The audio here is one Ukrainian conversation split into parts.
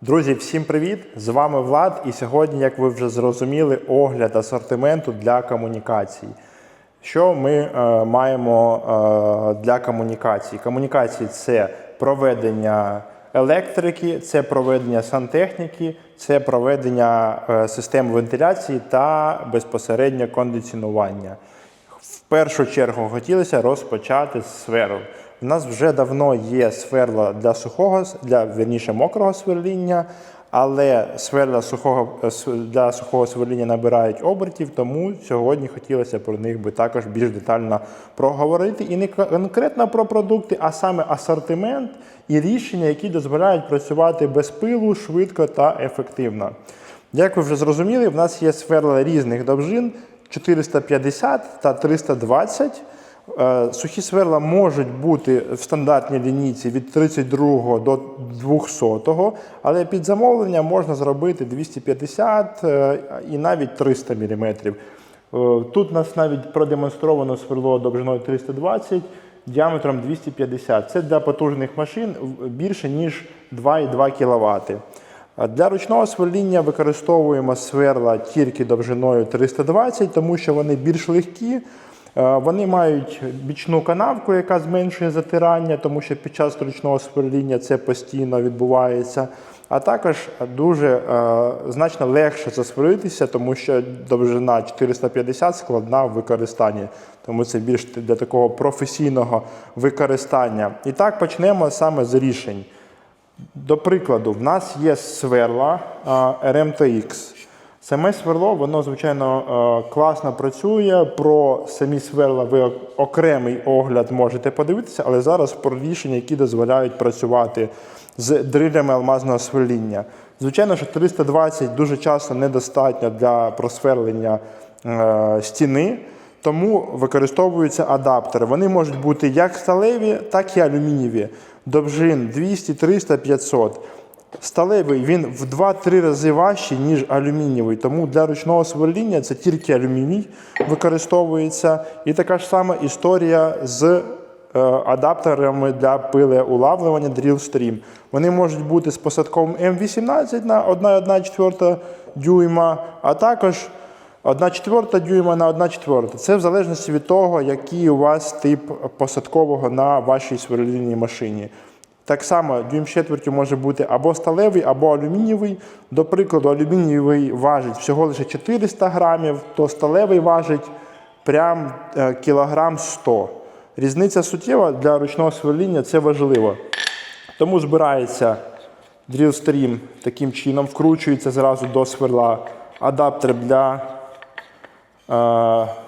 Друзі, всім привіт! З вами Влад. І сьогодні, як ви вже зрозуміли, огляд асортименту для комунікацій. Що ми е, маємо е, для комунікацій? Комунікації це проведення електрики, це проведення сантехніки, це проведення е, систем вентиляції та безпосередньо кондиціонування. В першу чергу хотілося розпочати з сверл. У нас вже давно є сверла для сухого, для вірніше мокрого сверління, але сверла сухого, для сухого сверління набирають обертів, тому сьогодні хотілося про них би також більш детально проговорити. І не конкретно про продукти, а саме асортимент і рішення, які дозволяють працювати без пилу, швидко та ефективно. Як ви вже зрозуміли, в нас є сверла різних довжин 450 та 320. Е, Сухі сверла можуть бути в стандартній лінійці від 32 до 200, але під замовлення можна зробити 250 е, і навіть 300 мм. Е, Тут у нас навіть продемонстровано сверло довжиною 320, діаметром 250. Це для потужних машин більше, ніж 2,2 кВт. Для ручного сверління використовуємо сверла тільки довжиною 320, тому що вони більш легкі. Е, Вони мають бічну канавку, яка зменшує затирання, тому що під час ручного сверління це постійно відбувається. А також дуже е, значно легше засверлитися, тому що довжина 450 складна в використанні, тому це більш для такого професійного використання. І так почнемо саме з рішень. До прикладу, в нас є сверла а, RMTX. Саме сверло, воно, звичайно, е, класно працює. Про самі сверла ви окремий огляд можете подивитися, але зараз про рішення, які дозволяють працювати з дрилями алмазного сверління. Звичайно, що 320 дуже часто недостатньо для просверлення е, стіни. Тому використовуються адаптери. Вони можуть бути як сталеві, так і алюмінієві. Довжин 200, 300, 500. Сталевий він в 2-3 рази важчий, ніж алюмінієвий. Тому для ручного сверління це тільки алюміній використовується. І така ж сама історія з е, адаптерами для пилеулавлювання DrillStream. Вони можуть бути з посадковим М18 на 1,1 дюйма, а також 1 четверта дюйма на 1 четверта. Це в залежності від того, який у вас тип посадкового на вашій сверлильній машині. Так само дюйм четвертю може бути або сталевий, або алюмінієвий. До прикладу, алюмінієвий важить всього лише 400 грамів, то сталевий важить прям е, кілограм 100. Різниця суттєва для ручного сверління це важливо. Тому збирається DrillStream таким чином, вкручується зразу до сверла адаптер для е,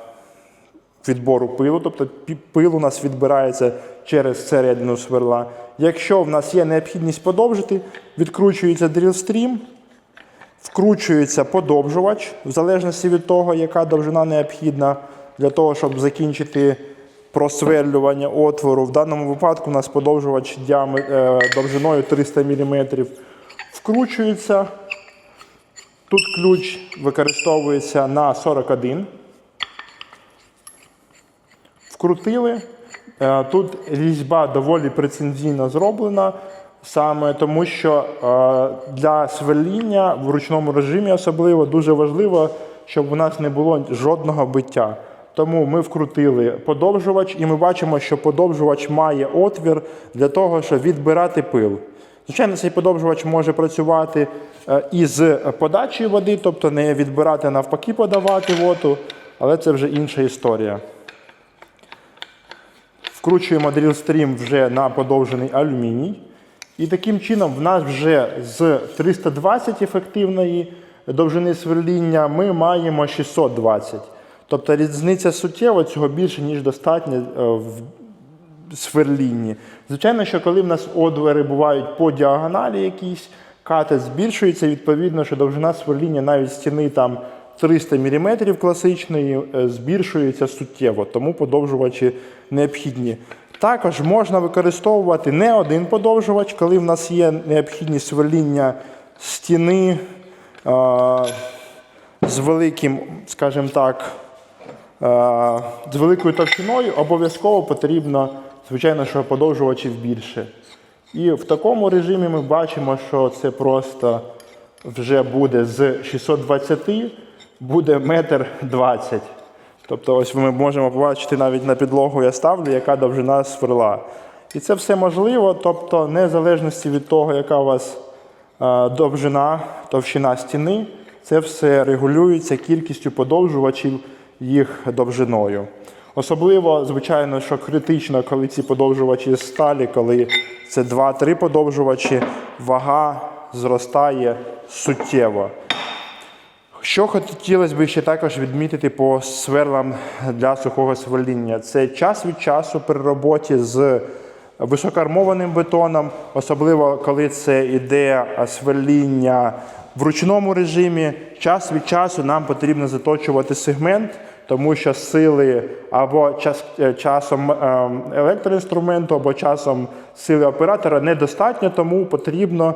відбору пилу, тобто пил у нас відбирається через середину сверла. Якщо в нас є необхідність подовжити, відкручується DrillStream, вкручується подовжувач, в залежності від того, яка довжина необхідна для того, щоб закінчити просверлювання отвору. В даному випадку у нас подовжувач е, довжиною 300 мм. Вкручується. Тут ключ використовується на 41. Вкрутили. Е, Тут різьба доволі прецензійно зроблена, саме тому що е, для сверління в ручному режимі особливо дуже важливо, щоб у нас не було жодного биття. Тому ми вкрутили подовжувач, і ми бачимо, що подовжувач має отвір для того, щоб відбирати пил. Звичайно, цей подовжувач може працювати е, із подачею води, тобто не відбирати, навпаки, подавати воду, але це вже інша історія. Вкручуємо DrillStream вже на подовжений алюміній. І таким чином в нас вже з 320 ефективної довжини сверління ми маємо 620. Тобто різниця суттєва цього більше, ніж достатньо е, в сверлінні. Звичайно, що коли в нас отвори бувають по діагоналі якісь, катет збільшується, відповідно, що довжина сверління навіть стіни там 300 мм класичної збільшується суттєво, тому подовжувачі необхідні. Також можна використовувати не один подовжувач, коли в нас є необхідність сверління стіни е, з великим, скажімо так, е, з великою товщиною, обов'язково потрібно, звичайно, що подовжувачів більше. І в такому режимі ми бачимо, що це просто вже буде з 620, буде метр 20. Тобто, ось ми можемо побачити навіть на підлогу я ставлю, яка довжина сверла. І це все можливо, тобто, незалежності від того, яка у вас е, довжина, товщина стіни, це все регулюється кількістю подовжувачів їх довжиною. Особливо, звичайно, що критично, коли ці подовжувачі сталі, коли це 2-3 подовжувачі, вага зростає суттєво. Що хотілося б ще також відмітити по сверлам для сухого сверління, це час від часу при роботі з високоармованим бетоном, особливо коли це іде сверління в ручному режимі. Час від часу нам потрібно заточувати сегмент, тому що сили або час, е, часом е, електроінструменту, або часом сили оператора недостатньо, тому потрібно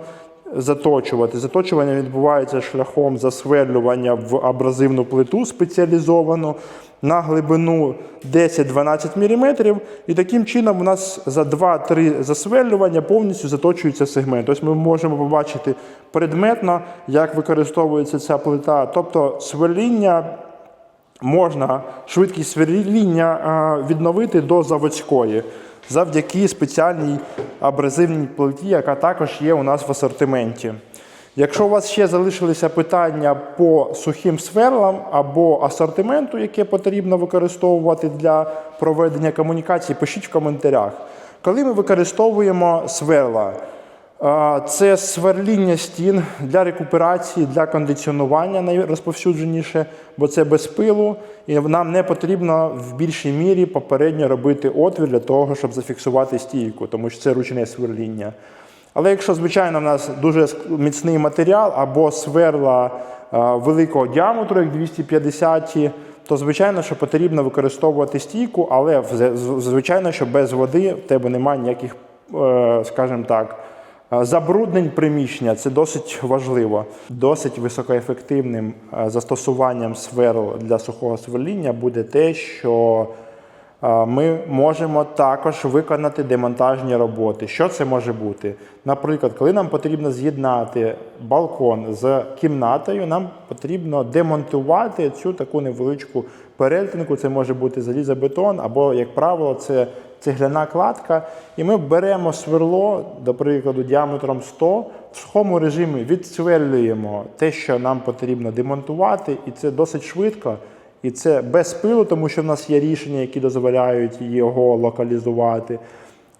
заточувати. Заточування відбувається шляхом засверлювання в абразивну плиту спеціалізовану на глибину 10-12 мм. І таким чином у нас за 2-3 засверлювання повністю заточується сегмент. Ось ми можемо побачити предметно, як використовується ця плита. Тобто сверління можна швидкість сверління відновити до заводської завдяки спеціальній абразивній плиті, яка також є у нас в асортименті. Якщо у вас ще залишилися питання по сухим сверлам або асортименту, яке потрібно використовувати для проведення комунікації, пишіть в коментарях. Коли ми використовуємо сверла, Це сверління стін для рекуперації, для кондиціонування найрозповсюдженіше, бо це без пилу, і нам не потрібно в більшій мірі попередньо робити отвір для того, щоб зафіксувати стійку, тому що це ручне сверління. Але якщо, звичайно, в нас дуже міцний матеріал або сверла великого діаметру, як 250, то звичайно, що потрібно використовувати стійку, але звичайно, що без води в тебе немає ніяких, е, скажімо так. Е, Забруднень приміщення це досить важливо. Досить високоефективним е, застосуванням сверл для сухого сверління буде те, що е, ми можемо також виконати демонтажні роботи. Що це може бути? Наприклад, коли нам потрібно з'єднати балкон з кімнатою, нам потрібно демонтувати цю таку невеличку перетинку. Це може бути залізобетон, або, як правило, це цегляна кладка. І ми беремо сверло, до прикладу, діаметром 100, в сухому режимі відсверлюємо те, що нам потрібно демонтувати, і це досить швидко. І це без пилу, тому що в нас є рішення, які дозволяють його локалізувати.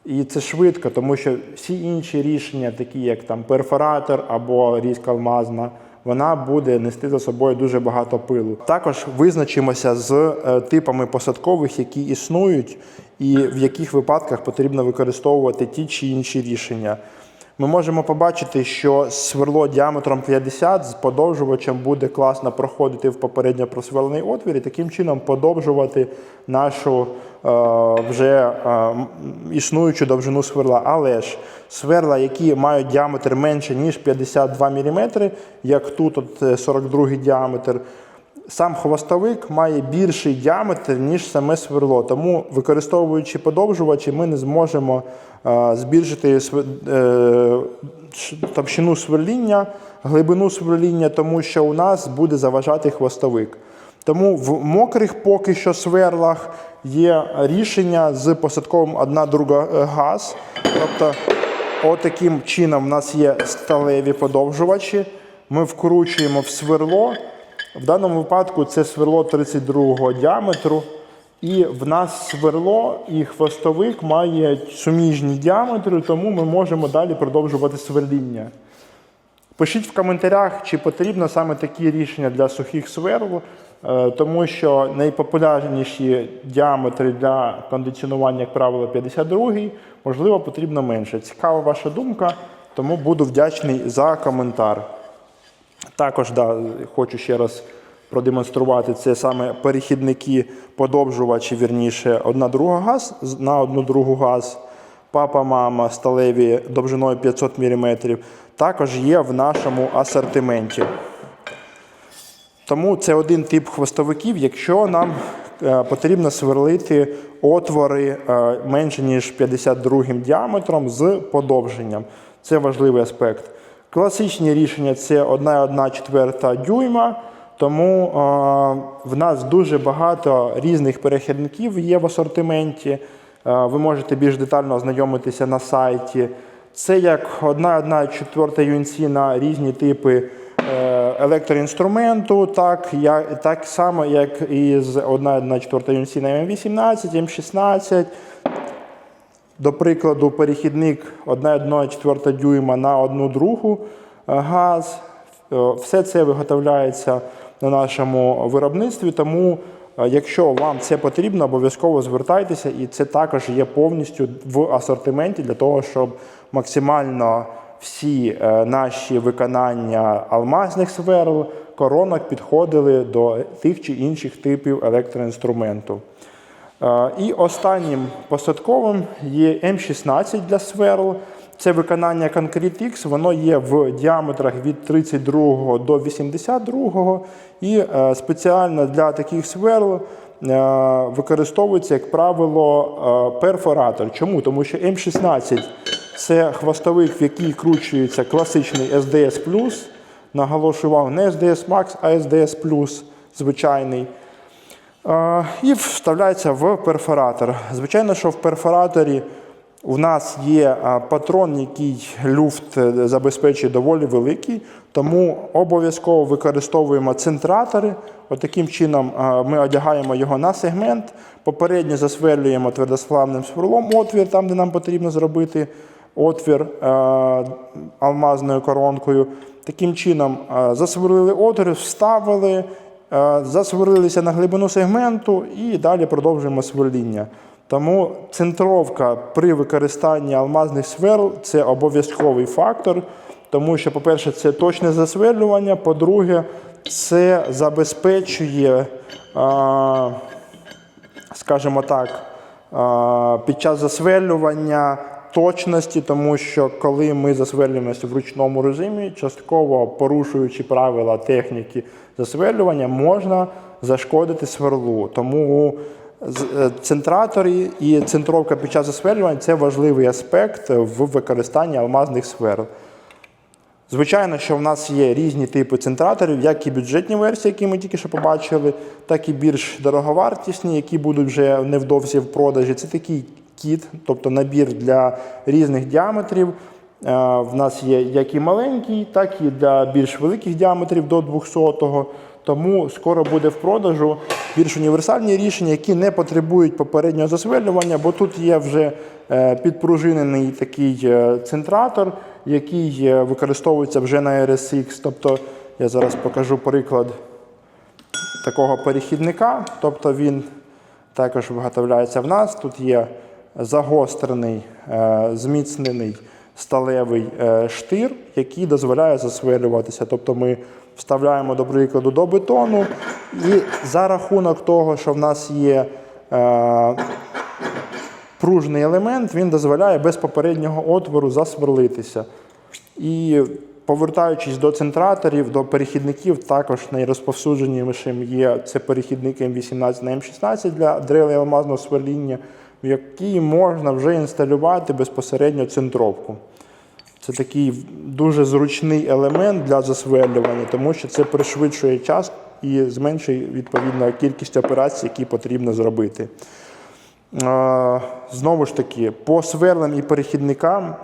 І це швидко, тому що всі інші рішення, такі як там перфоратор або різка алмазна, вона буде нести за собою дуже багато пилу. Також визначимося з е, типами посадкових, які існують, і в яких випадках потрібно використовувати ті чи інші рішення. Ми можемо побачити, що сверло діаметром 50 з подовжувачем буде класно проходити в попередньо просверлений отвір і таким чином подовжувати нашу е, вже е, існуючу довжину сверла. Але ж сверла, які мають діаметр менше, ніж 52 мм, як тут от е, 42 діаметр, Сам хвостовик має більший діаметр, ніж саме сверло. Тому, використовуючи подовжувачі, ми не зможемо е, збільшити е, товщину сверління, глибину сверління, тому що у нас буде заважати хвостовик. Тому в мокрих поки що сверлах є рішення з посадковим одна друга е, газ. Тобто, отаким чином у нас є сталеві подовжувачі. Ми вкручуємо в сверло. В даному випадку це сверло 32 діаметру. І в нас сверло і хвостовик мають суміжні діаметри, тому ми можемо далі продовжувати сверління. Пишіть в коментарях, чи потрібно саме такі рішення для сухих сверл, е, тому що найпопулярніші діаметри для кондиціонування, як правило, 52 можливо, потрібно менше. Цікава ваша думка, тому буду вдячний за коментар. Також да, хочу ще раз продемонструвати це саме перехідники подовжувачі, вірніше, одна друга газ на одну другу газ. Папа, мама, сталеві довжиною 500 мм. Також є в нашому асортименті. Тому це один тип хвостовиків. Якщо нам е, потрібно сверлити отвори е, менше ніж 52 діаметром з подовженням. Це важливий аспект. Класичні рішення це 1,1 четверта дюйма. Тому в нас дуже багато різних перехідників є в асортименті. Ви можете більш детально ознайомитися на сайті. Це як 1,1 четверта UNC на різні типи е, електроінструменту, так, так само, як і з 1,1 четверта UNC на М18, М16. До прикладу, перехідник 1,1 дюйма на 1 другу е, газ. Е, Все це виготовляється на нашому виробництві, тому е, якщо вам це потрібно, обов'язково звертайтеся, і це також є повністю в асортименті для того, щоб максимально всі наші виконання алмазних сверл, коронок підходили до тих чи інших типів електроінструменту. Е, І останнім посадковим є М16 для сверл. Це виконання Concrete X, воно є в діаметрах від 32 до 82 і е, спеціально для таких сверл е, використовується, як правило, перфоратор. Чому? Тому що М16 це хвостовик, в який кручується класичний SDS+, наголошую увагу, не SDS Max, а SDS+, звичайний. І вставляється в перфоратор. Звичайно, що в перфораторі у нас є патрон, який люфт е, забезпечує доволі великий, тому обов'язково використовуємо центратори. Отаким чином ми одягаємо його на сегмент, попередньо засверлюємо твердосплавним сверлом отвір, там, де нам потрібно зробити отвір алмазною коронкою. Таким чином засверлили отвір, вставили. Е, засверлилися на глибину сегменту і далі продовжуємо сверління. Тому центровка при використанні алмазних сверл це обов'язковий фактор, тому що, по-перше, це точне засверлювання, по-друге, це забезпечує, скажімо так, під час засверлювання точності, тому що коли ми засверлюємося в ручному режимі, частково порушуючи правила техніки засверлювання, можна зашкодити сверлу. Тому е, і центровка під час засверлювання це важливий аспект в використанні алмазних сверл. Звичайно, що в нас є різні типи центраторів, як і бюджетні версії, які ми тільки що побачили, так і більш дороговартісні, які будуть вже невдовзі в продажі. Це такий кіт, тобто набір для різних діаметрів. Е, В нас є як і маленький, так і для більш великих діаметрів до 200-го. Тому скоро буде в продажу більш універсальні рішення, які не потребують попереднього засверлювання, бо тут є вже е, підпружинений такий е, центратор, який використовується вже на RSX. Тобто я зараз покажу приклад такого перехідника. Тобто він також виготовляється в нас. Тут є загострений, зміцнений сталевий е, штир, який дозволяє засверлюватися. Тобто ми вставляємо, до прикладу, до бетону, і за рахунок того, що в нас є е, пружний елемент, він дозволяє без попереднього отвору засверлитися. І повертаючись до центраторів, до перехідників, також найрозповсюдженішим є це перехідник М18 на М16 для дрели алмазного сверління, в який можна вже інсталювати безпосередньо центровку. Це такий дуже зручний елемент для засверлювання, тому що це пришвидшує час і зменшує відповідно кількість операцій, які потрібно зробити. Знову ж таки, по сверлам і перехідникам,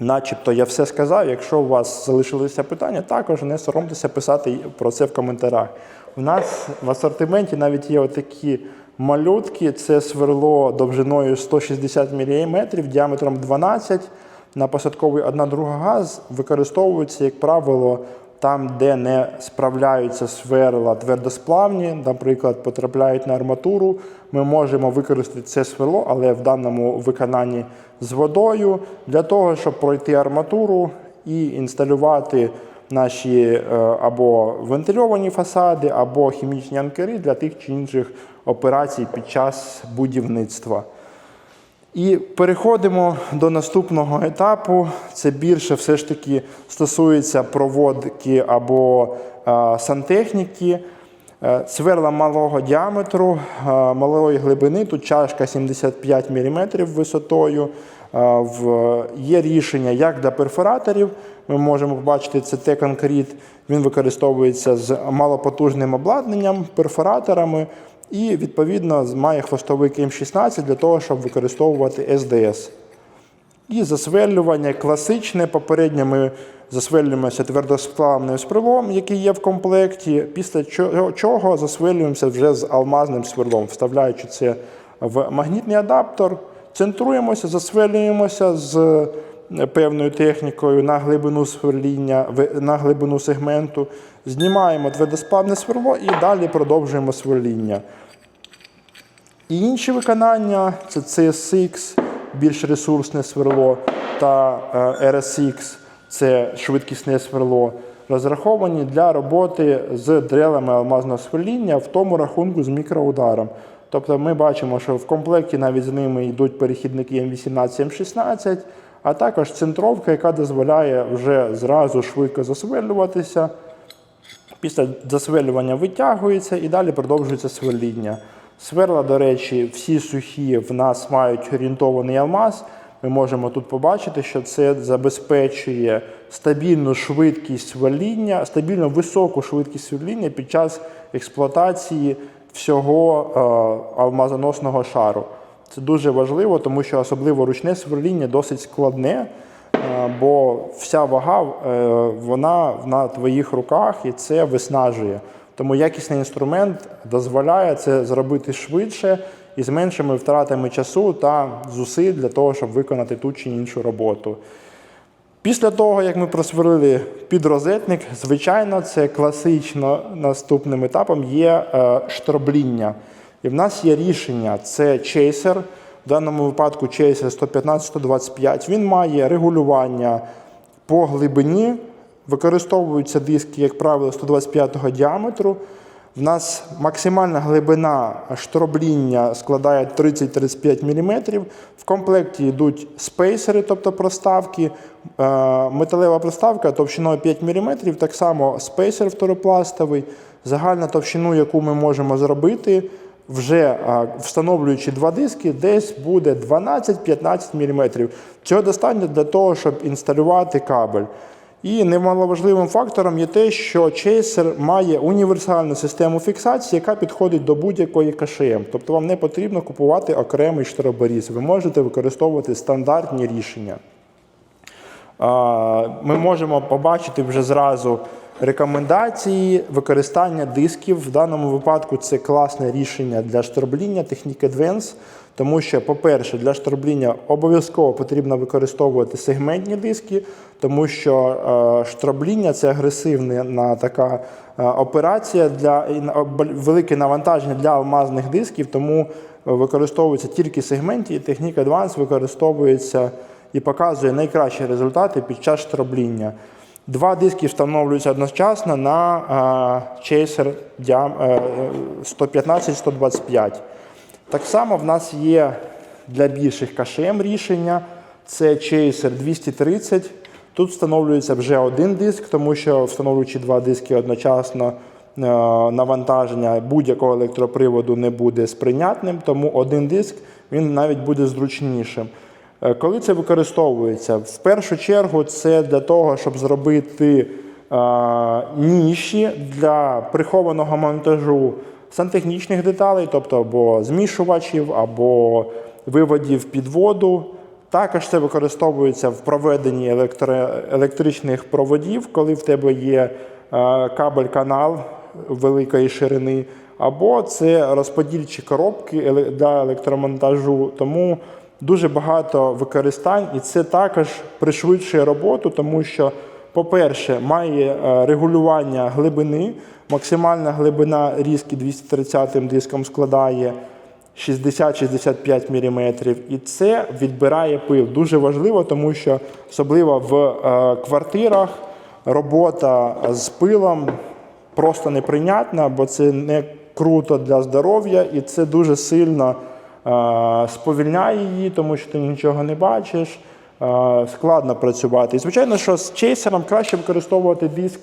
начебто я все сказав. Якщо у вас залишилися питання, також не соромтеся писати про це в коментарях. У нас в асортименті навіть є отакі малютки, це сверло довжиною 160 мм, діаметром 12 на посадковий 1 друга газ використовується, як правило, там, де не справляються сверла твердосплавні, наприклад, потрапляють на арматуру, ми можемо використати це сверло, але в даному виконанні з водою, для того, щоб пройти арматуру і інсталювати наші е, або вентильовані фасади, або хімічні анкери для тих чи інших операцій під час будівництва. І переходимо до наступного етапу. Це більше все ж таки стосується проводки або е, сантехніки. Е, Сверла малого діаметру, е, малої глибини, тут чашка 75 мм висотою. Є рішення як для перфораторів. Ми можемо побачити це конкрет. Він використовується з малопотужним обладнанням, перфораторами і відповідно має хвостовик М16 для того, щоб використовувати СДС. І засверлювання класичне. Попередньо ми засверлюємося твердосплавним сверлом, який є в комплекті, після чого- засверлюємося вже з алмазним сверлом, вставляючи це в магнітний адаптер, центруємося, засверлюємося з певною технікою на глибину сверління, на глибину сегменту, знімаємо твердосплавне сверло і далі продовжуємо сверління. І інші виконання це CSX, більш ресурсне сверло, та е, RSX це швидкісне сверло, розраховані для роботи з дрелами алмазного сверління в тому рахунку з мікроударом. Тобто ми бачимо, що в комплекті навіть з ними йдуть перехідники М18, М16, а також центровка, яка дозволяє вже зразу швидко засверлюватися. Після засверлювання витягується і далі продовжується сверління. Сверла, до речі, всі сухі в нас мають орієнтований алмаз. Ми можемо тут побачити, що це забезпечує стабільну швидкість сверління, стабільно високу швидкість сверління під час експлуатації всього е, алмазоносного шару. Це дуже важливо, тому що особливо ручне сверління досить складне. Е, бо вся вага е, вона на твоїх руках і це виснажує. Тому якісний інструмент дозволяє це зробити швидше і з меншими втратами часу та зусиль для того, щоб виконати ту чи іншу роботу. Після того, як ми просверлили підрозетник, звичайно, це класично наступним етапом є е, штробління. І в нас є рішення: це чейсер, в даному випадку чейсер 115-125. Він має регулювання по глибині. Використовуються диски, як правило, 125 діаметру. В нас максимальна глибина штробління складає 30-35 мм. В комплекті йдуть спейсери, тобто проставки, е, металева проставка товщиною 5 мм, так само спейсер второпластовий, загальна товщину, яку ми можемо зробити, вже встановлюючи два диски, десь буде 12-15 мм. Цього достатньо для того, щоб інсталювати кабель. І немаловажливим фактором є те, що чейсер має універсальну систему фіксації, яка підходить до будь-якої КШМ. Тобто вам не потрібно купувати окремий штроборіз. Ви можете використовувати стандартні рішення. Ми можемо побачити вже зразу рекомендації використання дисків. В даному випадку це класне рішення для штробління Technic Advance, тому що, по-перше, для штробління обов'язково потрібно використовувати сегментні диски, тому що е, штробління це агресивна така е, операція для велике навантаження для алмазних дисків, тому е, використовуються тільки сегменті, і Technic Advance використовується і показує найкращі результати під час штробління. Два диски встановлюються одночасно на чейсер діам- е, 115-125. Так само в нас є для більших КШМ рішення. Це чейсер 230. Тут встановлюється вже один диск, тому що встановлюючи два диски одночасно, е, навантаження будь-якого електроприводу не буде сприйнятним, тому один диск він навіть буде зручнішим. Е, Коли це використовується? В першу чергу це для того, щоб зробити ніші для прихованого монтажу сантехнічних деталей, тобто або змішувачів, або виводів під воду. Також це використовується в проведенні електро- електричних проводів, коли в тебе є е, кабель-канал великої ширини, або це розподільчі коробки для електромонтажу. Тому дуже багато використань, і це також пришвидшує роботу, тому що, по-перше, має е, регулювання глибини. Максимальна глибина різки 230 диском складає 60-65 мм. І це відбирає пил. Дуже важливо, тому що особливо в е, квартирах робота з пилом просто неприйнятна, бо це не круто для здоров'я і це дуже сильно сповільняє її, тому що ти нічого не бачиш. е, Складно працювати. І звичайно, що з чейсером краще використовувати диск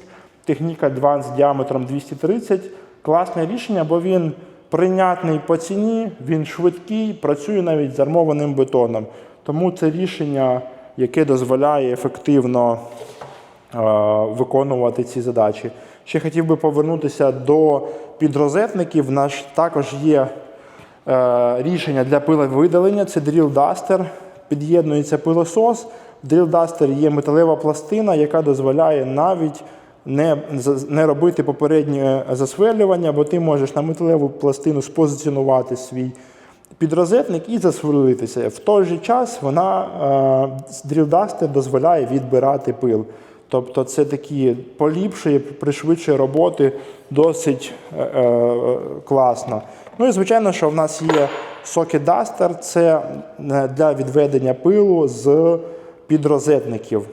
Technic Advance діаметром 230 класне рішення, бо він прийнятний по ціні, він швидкий, працює навіть з армованим бетоном. Тому це рішення, яке дозволяє ефективно е, виконувати ці задачі. Ще хотів би повернутися до підрозетників. У нас також є е, рішення для пиловидалення. Це Drill Duster. Під'єднується пилосос. В Drill Duster є металева пластина, яка дозволяє навіть не, не робити попереднє засверлювання, бо ти можеш на металеву пластину спозиціонувати свій підрозетник і засверлитися. В той же час вона е, Drill Duster дозволяє відбирати пил. Тобто це такі поліпшує, пришвидшує роботи досить е, е, класно. Ну і звичайно, що в нас є Socket Duster, це е, для відведення пилу з підрозетників.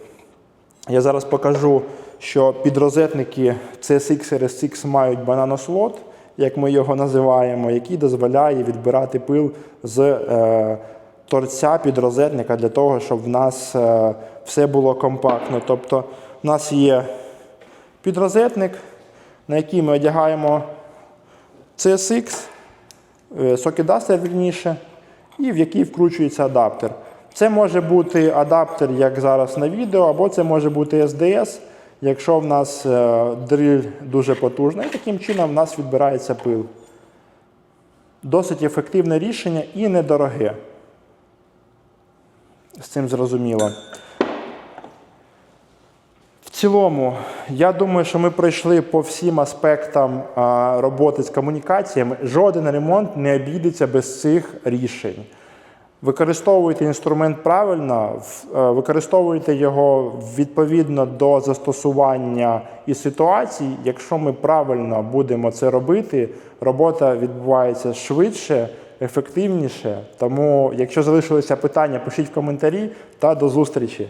Я зараз покажу, що підрозетники CSX RSX мають бананослот, як ми його називаємо, який дозволяє відбирати пил з е, торця підрозетника для того, щоб в нас е, все було компактно. Тобто в нас є підрозетник, на який ми одягаємо CSX, сокідастер вірніше, і в який вкручується адаптер. Це може бути адаптер, як зараз на відео, або це може бути SDS, якщо в нас е, дриль дуже потужна. І таким чином в нас відбирається пил. Досить ефективне рішення і недороге. З цим зрозуміло. Цілому, я думаю, що ми пройшли по всім аспектам роботи з комунікаціями. Жоден ремонт не обійдеться без цих рішень. Використовуйте інструмент правильно, е, використовуйте його відповідно до застосування і ситуацій. Якщо ми правильно будемо це робити, робота відбувається швидше, ефективніше. Тому, якщо залишилися питання, пишіть в коментарі та до зустрічі.